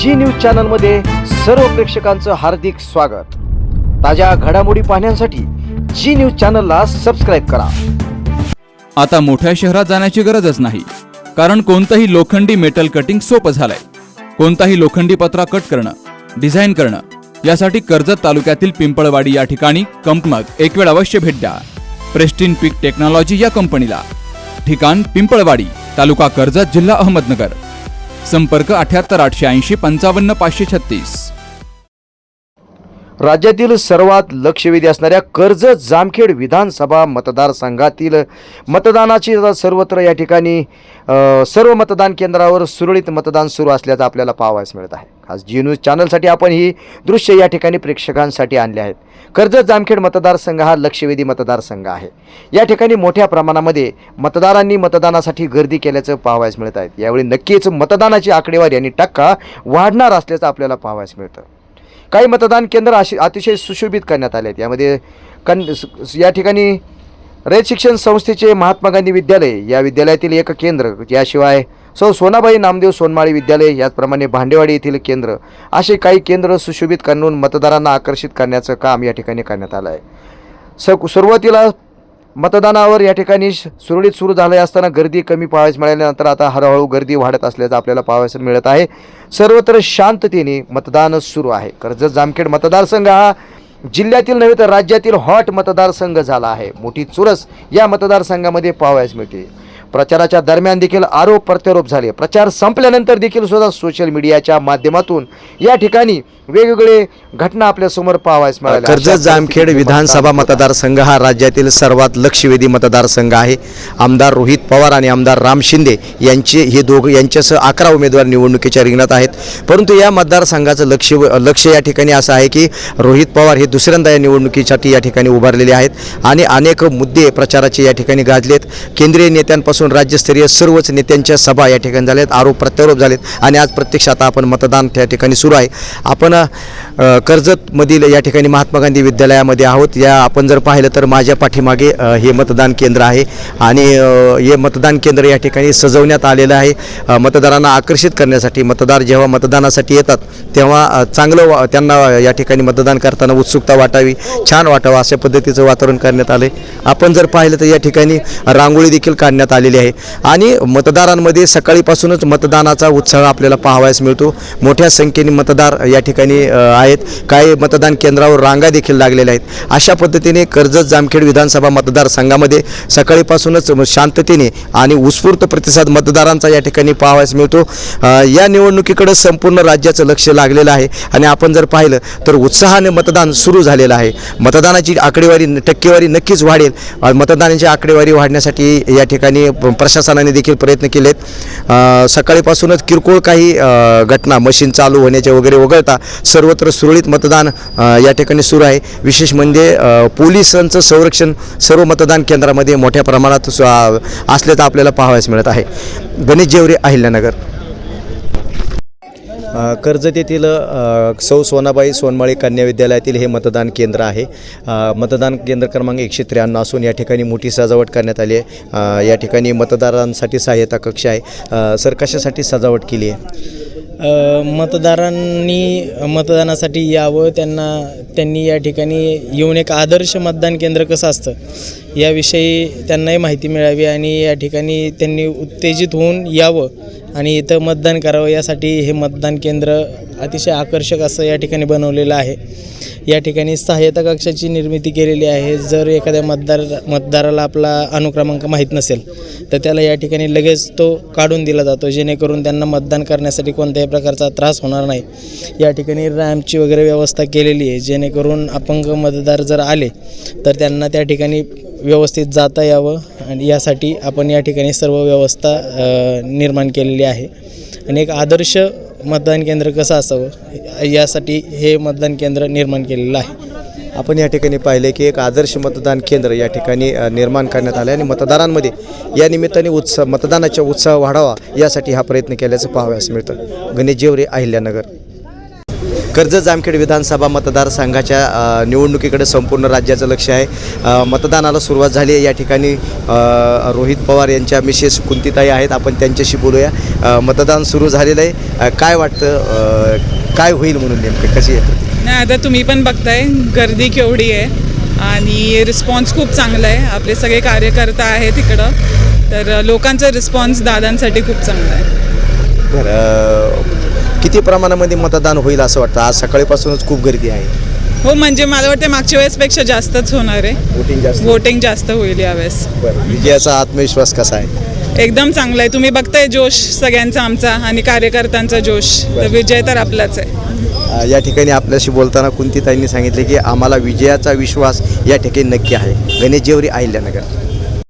जी news चॅनलमध्ये सर्व प्रेक्षकांचं हार्दिक स्वागत. ताज्या घडामोडी पाहण्यासाठी जी न्यूज चॅनलला सबस्क्राईब करा. आता मोठ्या शहरात जाण्याची गरजच नाही कारण कोणतंही लोखंडी मेटल कटिंग सोपं झालंय. कोणताही लोखंडी पत्रा कट करणं डिझाईन करणं यासाठी कर्जत तालुक्यातील पिंपळवाडी या ठिकाणी कंपनक एक वेळ अवश्य भेट द्या. प्रेस्टिन पीक टेक्नॉलॉजी या कंपनीला. ठिकाण पिंपळवाडी तालुका कर्जत जिल्हा अहमदनगर. संपर्क अठ्याहत्तर आठशे ऐंशी पंचावन्न पाचशे छत्तीस. राज्यातील सर्वात लक्षवेधी असणाऱ्या कर्जत जामखेड विधानसभा मतदारसंघातील मतदानाची सर्वत्र या ठिकाणी सर्व मतदान केंद्रावर सुरळीत मतदान सुरू असल्याचं आपल्याला पाहावयास मिळत आहे. खास जी न्यूज चॅनलसाठी आपण ही दृश्य या ठिकाणी प्रेक्षकांसाठी आणले आहेत. कर्जत जामखेड मतदारसंघ हा लक्षवेधी मतदारसंघ आहे. या ठिकाणी मोठ्या प्रमाणामध्ये मतदारांनी मतदानासाठी गर्दी केल्याचं पाहावयास मिळत आहेत यावेळी नक्कीच मतदानाची आकडेवारी आणि टक्का वाढणार असल्याचं आपल्याला पाहावयास मिळतं. काही मतदान केंद्र अशी अतिशय सुशोभित करण्यात आले आहेत यामध्ये कन या ठिकाणी रयत शिक्षण संस्थेचे महात्मा गांधी विद्यालय या विद्यालयातील एक केंद्र याशिवाय सौ सोनाबाई नामदेव सोनमाळी विद्यालय याचप्रमाणे भांडेवाडी येथील केंद्र असे काही केंद्र सुशोभित करून मतदारांना आकर्षित करण्याचं काम या ठिकाणी करण्यात आलं आहे स सुरुवातीला मतदानावर या ठिकाणी सुरळीत सुरू झाले असताना गर्दी कमी पाहायस मिळाल्यानंतर आता हळूहळू गर्दी वाढत असल्याचं आपल्याला पाहावयास मिळत आहे. सर्वत्र शांततेने मतदान सुरू आहे. कर्जत जामखेड मतदारसंघ हा जिल्ह्यातील नव्हे तर राज्यातील हॉट मतदारसंघ झाला आहे. मोठी चुरस या मतदारसंघामध्ये पाहावयास मिळते. प्रचाराच्या दरम्यान देखील आरोप प्रत्यारोप झाले. प्रचार संपल्यानंतर देखील सुद्धा सोशल मीडियाच्या माध्यमातून या ठिकाणी वेगवेगळे घटना आपल्यासमोर पाहावयास मिळाल्या. कर्जत जामखेड विधानसभा. मतदारसंघ हा राज्यातील सर्वात लक्षवेधी मतदारसंघ आहे. आमदार रोहित पवार आणि आमदार राम शिंदे यांचे हे दोघ यांच्यासह अकरा उमेदवार निवडणुकीच्या रिंगणात आहेत. परंतु या मतदारसंघाचं लक्ष लक्ष या ठिकाणी असं आहे की रोहित पवार हे दुसऱ्यांदा या निवडणुकीसाठी या ठिकाणी उभारलेले आहेत आणि अनेक मुद्दे प्रचाराचे या ठिकाणी गाजलेत. केंद्रीय नेत्यांपासून राज्यस्तरीय सर्वच नेत्यांच्या सभा या ठिकाणी झाल्यात. आरोप प्रत्यारोप झालेत आणि आज प्रत्यक्ष आता आपण मतदान त्या ठिकाणी सुरू आहे. आपण कर्जतमधील या ठिकाणी महात्मा गांधी विद्यालयामध्ये आहोत. या आपण जर पाहिलं तर माझ्या पाठीमागे हे मतदान केंद्र आहे आणि हे मतदान केंद्र या ठिकाणी सजवण्यात आलेलं आहे. मतदारांना आकर्षित करण्यासाठी मतदार जेव्हा मतदानासाठी येतात तेव्हा चांगलं वा त्यांना या ठिकाणी मतदान करताना उत्सुकता वाटावी. छान वाटावं अशा पद्धतीचं वातावरण करण्यात आलं आहे आपण जर पाहिलं तर या ठिकाणी रांगोळी देखील काढण्यात आलेली आहे. आणि मतदारांमध्ये सकाळीपासूनच मतदानाचा उत्साह आपल्याला पाहावयास मिळतो. मोठ्या संख्येने मतदार या ठिकाणी आहेत. काही मतदान केंद्रावर रांगा देखील लागलेल्या आहेत. अशा पद्धतीने कर्जत जामखेड विधानसभा मतदारसंघामध्ये सकाळीपासूनच शांततेने आणि उत्स्फूर्त प्रतिसाद मतदारांचा या ठिकाणी पाहावयास मिळतो. या निवडणुकीकडे संपूर्ण राज्याचं लक्ष लागलेलं आहे. आणि आपण जर पाहिलं तर उत्साहाने मतदान सुरू झालेलं आहे. मतदानाची आकडेवारी टक्केवारी नक्कीच वाढेल. मतदानाची आकडेवारी वाढण्यासाठी या ठिकाणी प्रशासनाने देखील प्रयत्न केलेत. सकाळीपासूनच किरकोळ काही घटना मशीन चालू होण्याच्या वगैरे वगळता सर्वत्र सुरळीत मतदान या ठिकाणी सुरू आहे. विशेष म्हणजे पोलिसांचं संरक्षण सर्व मतदान केंद्रामध्ये मोठ्या प्रमाणात सु- असल्याचं आपल्याला पाहावयास मिळत आहे. गणेश जेवरे अहिल्यानगर. कर्जत येथील सौ सोनाबाई सोनमाळी कन्या विद्यालयातील हे मतदान केंद्र आहे. मतदान केंद्र क्रमांक एकशे त्र्याण्णव असून या ठिकाणी मोठी सजावट करण्यात आली आहे. या ठिकाणी मतदारांसाठी सहाय्यता कक्ष आहे. सर कशासाठी सजावट केली आहे? मतदारांनी मतदानासाठी यावं त्यांना त्यांनी या ठिकाणी येऊन एक आदर्श मतदान केंद्र कसं असतं? याविषयी त्यांनाही माहिती मिळावी आणि या ठिकाणी त्यांनी उत्तेजित होऊन यावं आणि इथं मतदान करावं यासाठी हे मतदान केंद्र अतिशय आकर्षक असं या ठिकाणी बनवलेलं आहे. या ठिकाणी सहाय्यता कक्षाची निर्मिती केलेली आहे. जर एखाद्या मतदार मतदाराला आपला अनुक्रमांक माहीत नसेल तर त्याला या ठिकाणी लगेच तो काढून दिला जातो. जेणेकरून त्यांना मतदान करण्यासाठी कोणत्याही प्रकारचा त्रास होणार नाही. या ठिकाणी रॅम्पची वगैरे व्यवस्था केलेली आहे. जेणेकरून अपंग मतदार जर आले तर त्यांना त्या ठिकाणी व्यवस्थित जाता यावं आणि यासाठी आपण या ठिकाणी सर्व व्यवस्था निर्माण केलेली आहे. आणि एक आदर्श मतदान केंद्र कसं असावं यासाठी हे मतदान केंद्र निर्माण केलेलं आहे. आपण या ठिकाणी पाहिले की एक आदर्श मतदान केंद्र या ठिकाणी निर्माण करण्यात आले आणि मतदारांमध्ये या निमित्ताने उत्साह मतदानाचा उत्साह वाढावा यासाठी हा प्रयत्न केल्याचं पाहावयास मिळतं. गणेश जेवरे अहिल्यानगर. कर्जत जामखेड विधानसभा मतदारसंघाच्या निवडणुकीकडे संपूर्ण राज्याचं लक्ष आहे. मतदानाला सुरुवात झाली आहे. या ठिकाणी रोहित पवार यांच्या मिसेस कुंतीताई आहेत. आपण त्यांच्याशी बोलूया. मतदान सुरू झालेलं आहे. काय वाटतं काय होईल म्हणून नेमकं? कशी आहे? नाही आता तुम्ही पण बघताय. गर्दी केवढी आहे. आणि रिस्पॉन्स खूप चांगला आहे. आपले सगळे कार्यकर्ता आहेत तिकडं तर लोकांचा रिस्पॉन्स दादांसाठी खूप चांगला आहे. बरं किती प्रमाणामध्ये मतदान होईल असं वाटतं? आज सकाळीपासूनच खूप गर्दी आहे. हो म्हणजे मला वाटतं मागच्या वेळेसपेक्षा जास्तच होणार आहे. वोटिंग जास्त. वोटिंग जास्त होईल यावेळेस. बरं. विजयाचा आत्मविश्वास कसा आहे? एकदम चांगला आहे. तुम्ही बघताय जोश सगळ्यांचा आमचा आणि कार्यकर्त्यांचा जोश. तर विजय तर आपलाच आहे. अ, या ठिकाणी आपल्याशी बोलताना कुंतीताईंनी सांगितले की आम्हाला विजयाचा विश्वास या ठिकाणी नक्की आहे. गणेशजेवरी अहिल्यानगर.